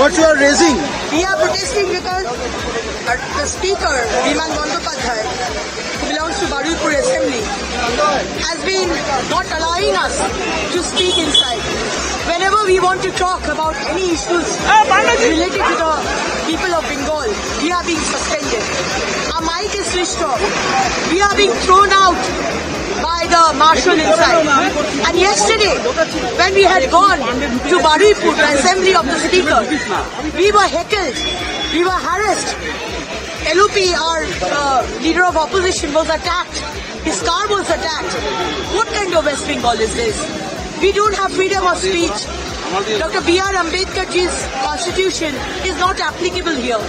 What you are raising? We are protesting uh, the speaker, Viman Bandyopadhyay, who belongs to Barupur Assembly, has been not allowing us to speak inside. Whenever we want to talk about any issues related to the people of Bengal, we are being suspended. Our mic is switched off. We are being thrown out by the marshal inside. And yesterday, when we had gone to Baripur, the assembly of the speaker, we were heckled, we were harassed. LOP, our uh, leader of opposition, was attacked. His car was attacked. What kind of West Bengal is this? We don't have freedom of speech. Dr. B.R. Ambedkarji's constitution is not applicable here.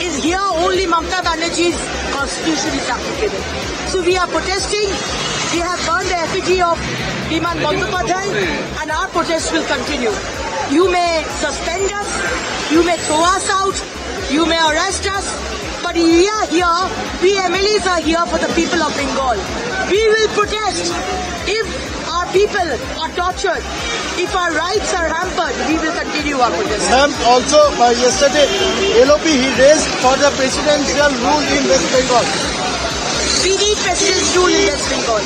Is here only Mamta Banerjee's constitution is applicable. So we are protesting. We have burned the effigy of Biman Bandyopadhyay and our protest will continue. You may suspend us, you may throw us out, you may arrest us, but we are here, we MLAs are here for the people of Bengal. We will protest if our people are tortured, if our rights are hampered, we will continue our protest. Ma'am, also uh, yesterday, LOP he raised for the presidential rule in West Bengal. We need president's rule in West Bengal.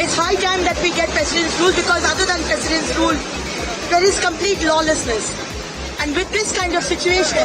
It's high time that we get president's rule because other than president's rule, there is complete lawlessness. And with this kind of situation,